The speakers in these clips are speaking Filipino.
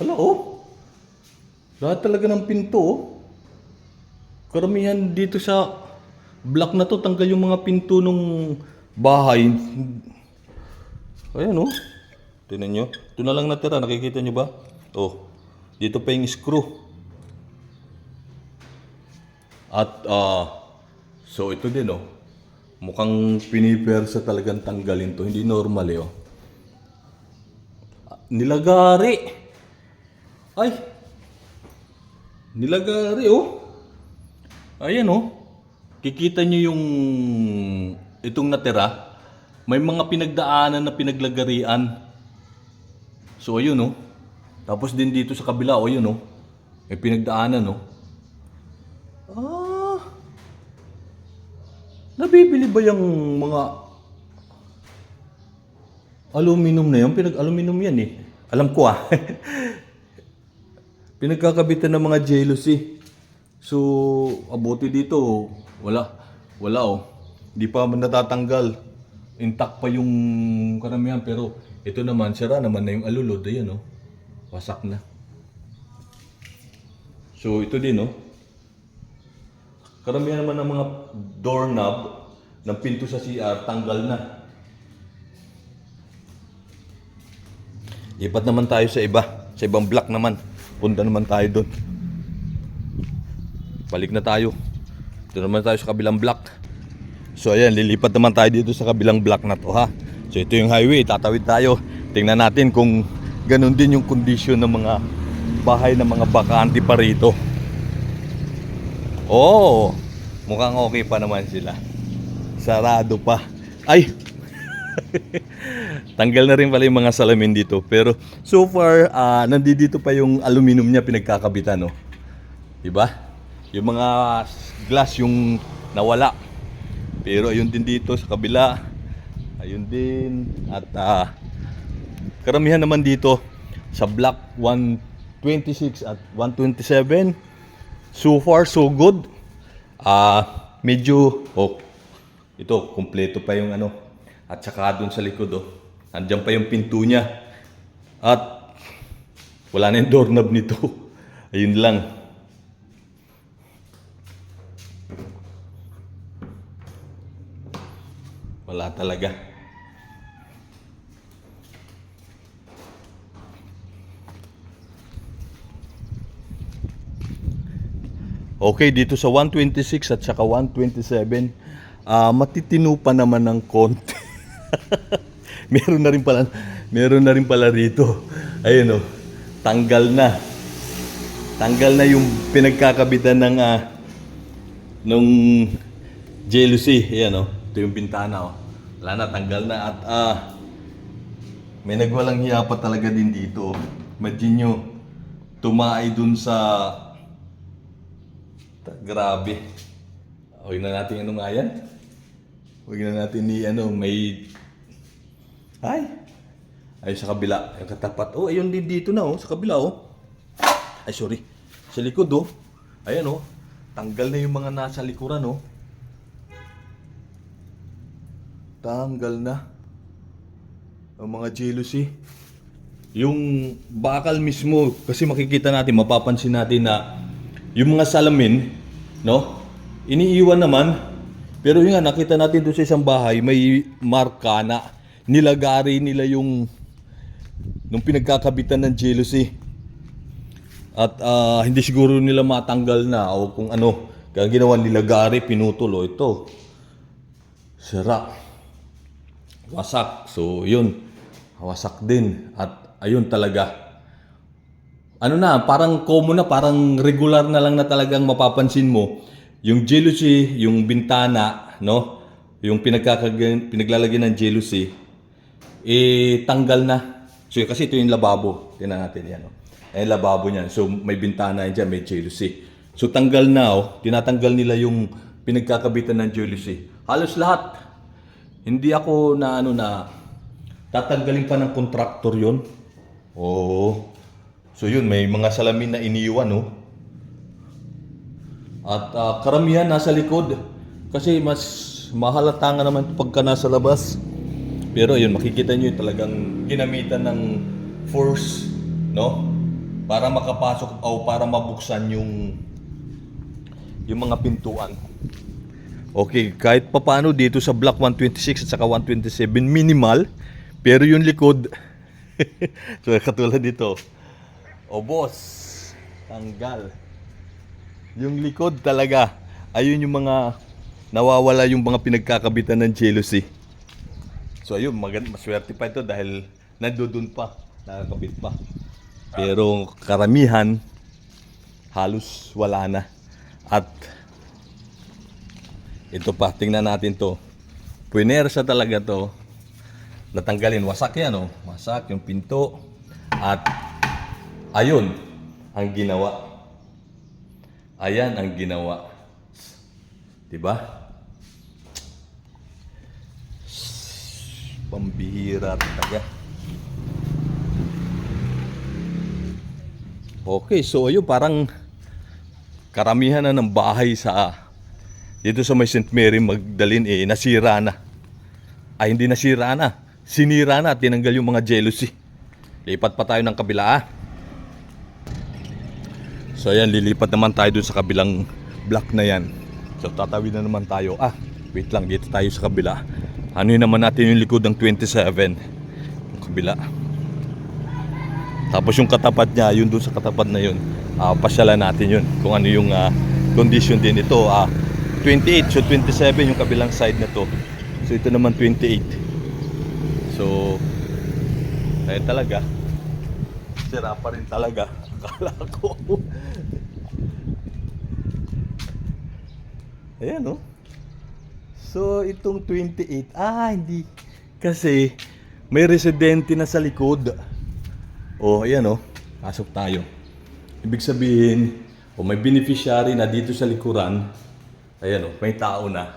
Hala, oh. Lahat talaga ng pinto, oh. Karamihan dito sa block na to, tanggal yung mga pinto nung bahay. Ayan, oh. Tingnan nyo. Ito na lang natira, nakikita nyo ba? Oh, dito pa yung screw. At, ah, so ito din, oh. Mukhang pinipersa talagang tanggalin to. Hindi normal, eh, oh. Ah, Nilagari. Ay. Nilagari, oh. Ayan, oh. Kikita nyo yung itong natira. May mga pinagdaanan na pinaglagarian. So, ayun, oh. Tapos din dito sa kabila, oh, yun, oh. May pinagdaanan, oh. Ah. Nabibili ba yung mga aluminum na yun? Pinag-aluminum yan, eh. Alam ko, ah. Pinagkakabitan ng mga jealousy. So, abuti dito, wala. Wala, oh. Hindi pa natatanggal. Intact pa yung karamihan. Pero, ito naman, sira naman na yung alulod. Ayan, oh. Wasak na. So, ito din, oh. Karamihan naman ng mga doorknob ng pinto sa CR, tanggal na. Ipat naman tayo sa iba. Sa ibang block naman. Punta naman tayo doon. Balik na tayo. Ito naman tayo sa kabilang block. So ayan, lilipat naman tayo dito sa kabilang block na to ha. So ito yung highway, tatawid tayo. Tingnan natin kung ganun din yung condition ng mga bahay ng mga bakante pa rito. Oo, mukhang okay pa naman sila. Sarado pa. Ay! Tanggal na rin pala yung mga salamin dito. Pero so far, ah nandito pa yung aluminum niya pinagkakabitan. No? Diba? Yung mga glass yung nawala. Pero ayun din dito sa kabila. Ayun din. At ah, karamihan naman dito sa block 126 at 127. So far, so good. Ah, medyo, oh, ito, kumpleto pa yung ano. At saka doon sa likod, oh, andyan pa yung pinto niya. At wala na yung doorknob nito. Ayun lang. Wala talaga. Okay, dito sa 126 at saka 127, ah matitino pa naman ng konti. meron na rin pala, meron na rin pala rito. Ayun oh, tanggal na. Tanggal na yung pinagkakabitan ng ah, nung jealousy. Ayan oh, ito yung bintana oh. Wala na, tanggal na at ah, may nagwalang hiya pa talaga din dito. oh. Imagine nyo, tumay dun sa Grabe. Huwag na natin ano nga yan. Huwag na natin ni ano, may... Ay! Ay, sa kabila. Yung katapat. Oh, ayun din dito na oh. Sa kabila oh. Ay, sorry. Sa likod oh. Ayan oh. Tanggal na yung mga nasa likuran oh. Tanggal na. Ang mga jealousy. Yung bakal mismo, kasi makikita natin, mapapansin natin na yung mga salamin, no? Iniiwan naman. Pero yun nga, nakita natin doon sa isang bahay, may marka na nilagari nila yung nung pinagkakabitan ng jealousy. At ah, hindi siguro nila matanggal na o kung ano. Kaya ginawa nilagari, pinutol o ito. Sira. Wasak. So, yun. Wasak din. At ayun talaga ano na, parang common na, parang regular na lang na talagang mapapansin mo yung jealousy, yung bintana, no? Yung pinaglalagyan ng jealousy, eh tanggal na. So kasi ito yung lababo. Tingnan natin yan, oh. Eh lababo niyan. So may bintana yan dyan, may jealousy. So tanggal na, oh. Tinatanggal nila yung pinagkakabitan ng jealousy. Halos lahat. Hindi ako na ano na tatanggalin pa ng kontraktor yon. Oo. So yun, may mga salamin na iniwan, no? At ah, karamihan nasa likod. Kasi mas mahalata nga naman pagka nasa labas. Pero yun, makikita nyo talagang ginamitan ng force, no? para makapasok o para mabuksan yung yung mga pintuan. Okay, kahit papano dito sa block 126 at saka 127 minimal, pero yung likod so katulad dito. O boss, tanggal. Yung likod talaga, ayun yung mga nawawala yung mga pinagkakabitan ng jealousy. So ayun, magand maswerte pa ito dahil nandoon pa, nakakabit pa. Pero karamihan, halos wala na. At ito pa, tingnan natin to. Puinersa talaga to. Natanggalin, wasak yan oh. Wasak yung pinto. At ayun, ang ginawa. Ayan ang ginawa. Diba? Pambihira talaga. Okay, so ayun parang karamihan na ng bahay sa dito sa may St. Mary Magdalene eh nasira na. Ay hindi nasira na. Sinira na at tinanggal yung mga jealousy. Lipat pa tayo ng kabila ah. So ayan, lilipat naman tayo dun sa kabilang block na yan. So tatawid na naman tayo. Ah, wait lang, dito tayo sa kabila. Ano naman natin yung likod ng 27. Yung kabila. Tapos yung katapat niya, yun dun sa katapat na yun, ah pasyalan natin yun. Kung ano yung ah, condition din ito. Ah, 28, so 27 yung kabilang side na to. So ito naman 28. So, ayun talaga. Sira pa rin talaga. Akala ko. Ayan oh. So, itong 28, ah, hindi. Kasi, may residente na sa likod. Oh, ayan oh. Pasok tayo. Ibig sabihin, o may beneficiary na dito sa likuran. Ayan oh, may tao na.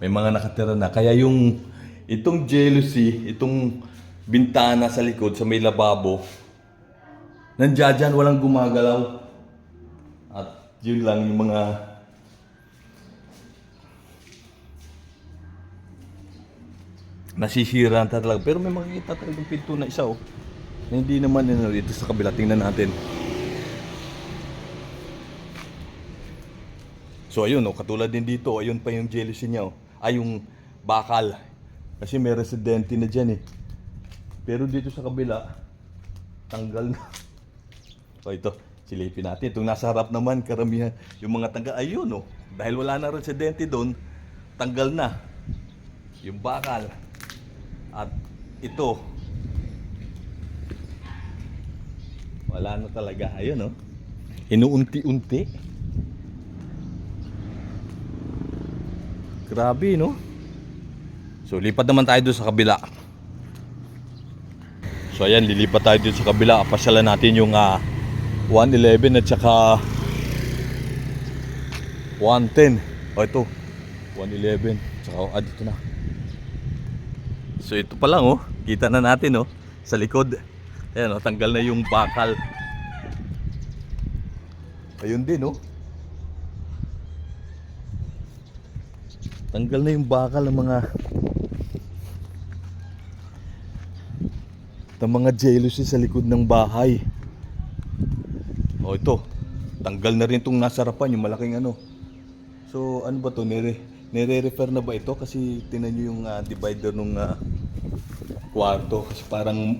May mga nakatira na. Kaya yung, itong jealousy, itong bintana sa likod, sa may lababo, nandiyan dyan, walang gumagalaw. At yun lang yung mga nasisira na talaga. Pero may makikita talagang pinto na isa oh. Na Hindi naman ano, dito sa kabila. Tingnan natin. So ayun oh, katulad din dito, ayun pa yung jealousy niya oh. Ay yung bakal. Kasi may residente na dyan eh. Pero dito sa kabila, tanggal na. So ito, silipin natin. Itong nasa harap naman, karamihan, yung mga tanggal, ayun oh. Dahil wala na residente doon, tanggal na. Yung bakal. At ito, wala na talaga. Ayun oh. Inuunti-unti. Grabe, no? So, lipat naman tayo doon sa kabila. So, ayan, lilipat tayo doon sa kabila. Pasyalan natin yung ah, 111 at saka 110. O, ito. 111. Tsaka, ah, dito na. So, ito pa lang, oh. Kita na natin, oh. Sa likod. Ayan, oh. Tanggal na yung bakal. Ayun din, oh. Tanggal na yung bakal ng mga ng mga jealousy sa likod ng bahay. O ito, tanggal na rin itong nasa harapan, yung malaking ano. So ano ba to Nire, nire-refer na ba ito? Kasi tinan nyo yung ah, divider ng kwarto. Kasi parang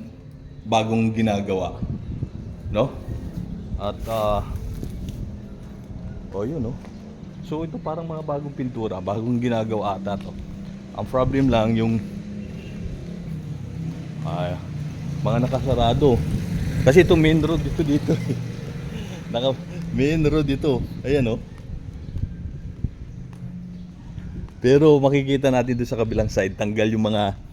bagong ginagawa. No? At ah oh yun no. So ito parang mga bagong pintura, bagong ginagawa ata to. Ang problem lang yung ay mga nakasarado. Kasi ito main road dito dito. Naka main road dito. Ayan oh. Pero makikita natin doon sa kabilang side, tanggal yung mga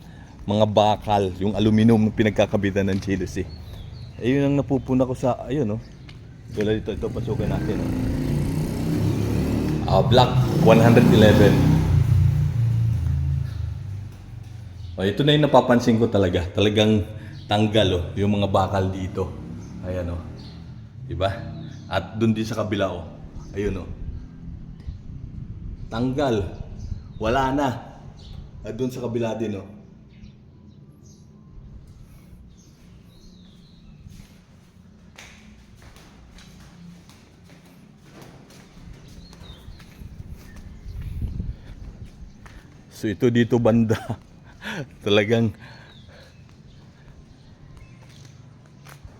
mga bakal, yung aluminum na pinagkakabitan ng jealousy. Ayun ang napupuna ko sa, ayun oh. Tulad dito, ito pasukan natin oh. Ah, black 111. Oh, ito na yung napapansin ko talaga. Talagang tanggal oh, yung mga bakal dito. Ayan oh. 'Di ba? At doon din sa kabila oh. Ayun oh. Tanggal. Wala na. At doon sa kabila din oh. So ito dito banda. Talagang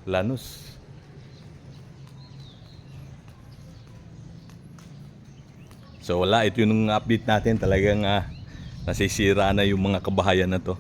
Lanus. So wala, ito yung update natin. Talagang ah, nasisira na yung mga kabahayan na to.